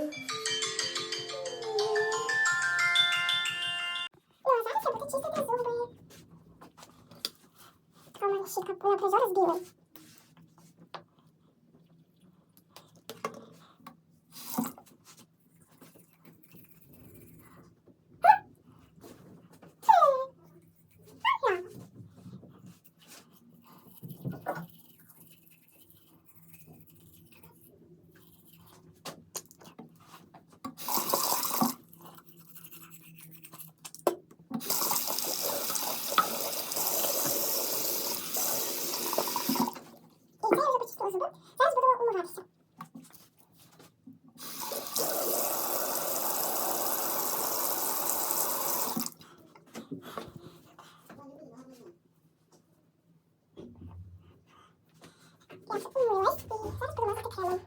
Дякую. О, зараз я буду чистити зуби. Така у мене щітка була з білим. Я вже умилась і зараз буду мазати кремом.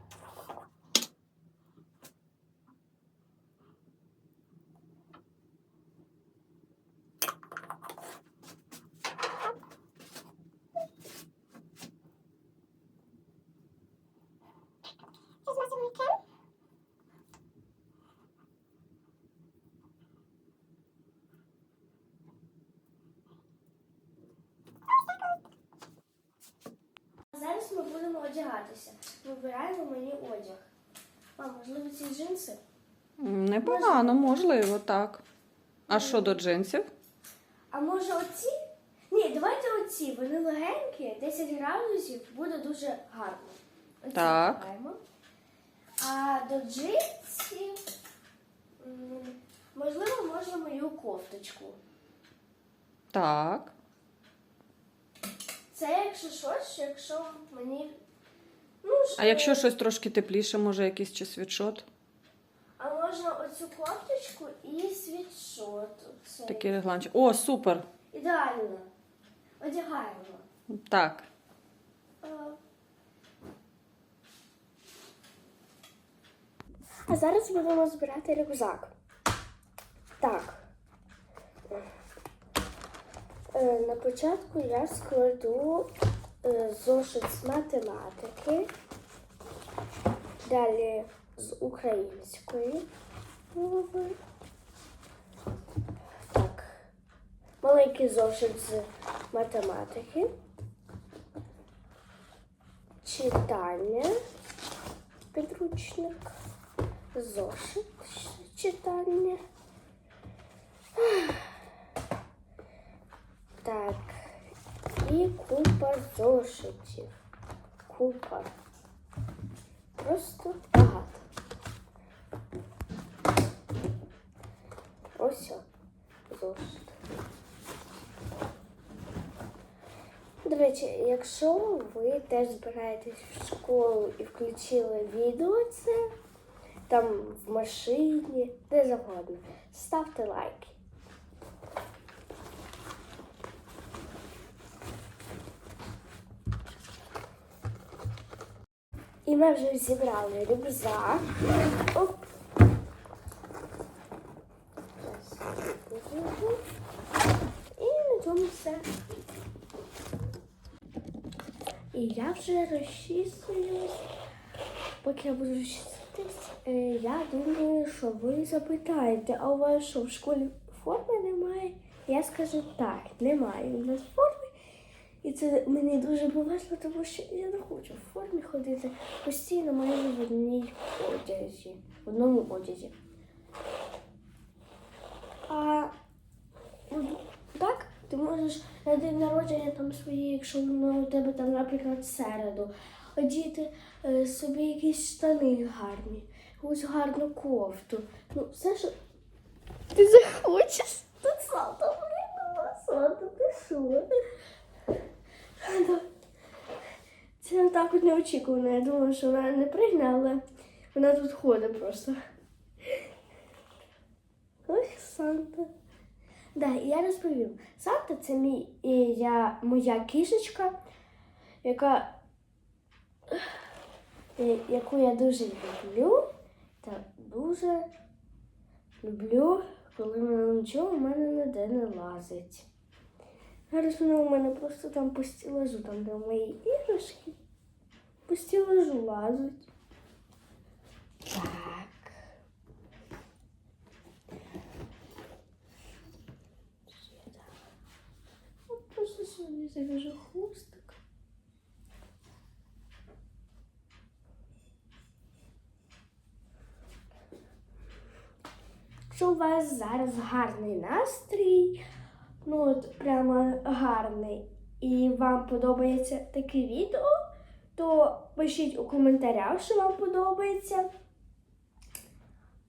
Розмазуємо крем. Зараз ми будемо одягатися. Вибираємо мені одяг. Мам, можливо, ці джинси? Непогано, можливо, так. А що до джинсів? А може оці? Ні, давайте оці. Вони легенькі, 10 градусів, буде дуже гарно. Оці Так. вибираємо. А до джинсів, м, можливо, можна мою кофточку. Так. Це якщо щось, якщо мені. Ну, А якщо щось трошки тепліше, може якийсь чи світшот? А можна оцю кофточку і світшот. Оцей. Такий регланчик. О, супер! Ідеально. Одягаємо. Так. А зараз будемо збирати рюкзак. Так. Е, На початку я складу зошит з математики, далі з української мови. Так. Маленький зошит з математики. Читання, підручник, зошит читання. Так, і купа зошитів. Купа. Просто багато. Ось зошит. До речі, якщо ви теж збираєтесь в школу і включили відео це, там в машині, де завгодно, ставте лайки. І ми вже зібрали рюкзак. Оп. І на цьому все. І я вже розчісуюсь. Поки я буду розчісуватись, е, я думаю, що ви запитаєте, а у вас що в школі форми немає? Я скажу так, немає у нас форми. І це мені дуже повезло, тому що я не хочу в формі ходити постійно майже в одній одязі, в одному одязі. А ну, так, ти можеш на день народження там свої, якщо воно у тебе там, наприклад, середу, одіти е, собі якісь штани гарні, якусь гарну кофту. Ну, все, що ти захочеш. Санта прийняла, Санта, ти що? Це так от неочікувано. Я думала, що вона не прийде, але вона тут ходить просто. Ой, Санта. Да, я розповім. Санта це мій, я, моя кішечка, яка, е, яку я дуже люблю та дуже люблю, коли вона нічого у мене ніде не лазить. Зараз вона у мене просто там по стілажу, там де мої іграшки. По стілажу лазить. Так. От просто сьогодні зав'яжу хвостик. Що у вас зараз гарний настрій ну от прямо гарний, і вам подобається таке відео, то пишіть у коментарях, що вам подобається.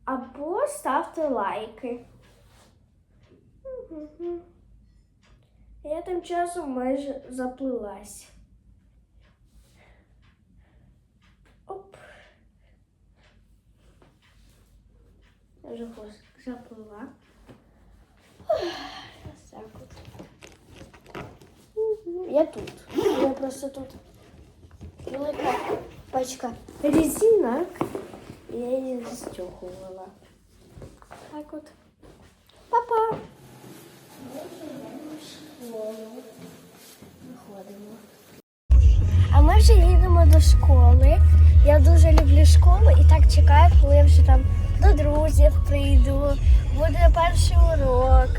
Або ставте лайки. Я тим часом майже заплилась. Оп. Я вже заплила. Ось так от. Мгм. Я тут. Я просто тут. Велика пачка резинок. і Я її застягувала. Так от. Па-па! Виходимо. А ми вже їдемо до школи. Я дуже люблю школу і так чекаю, коли я вже там до друзів прийду. Буде перший урок.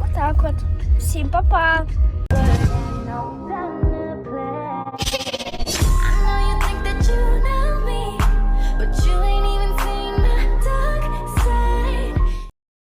Отак от. Всім па-па!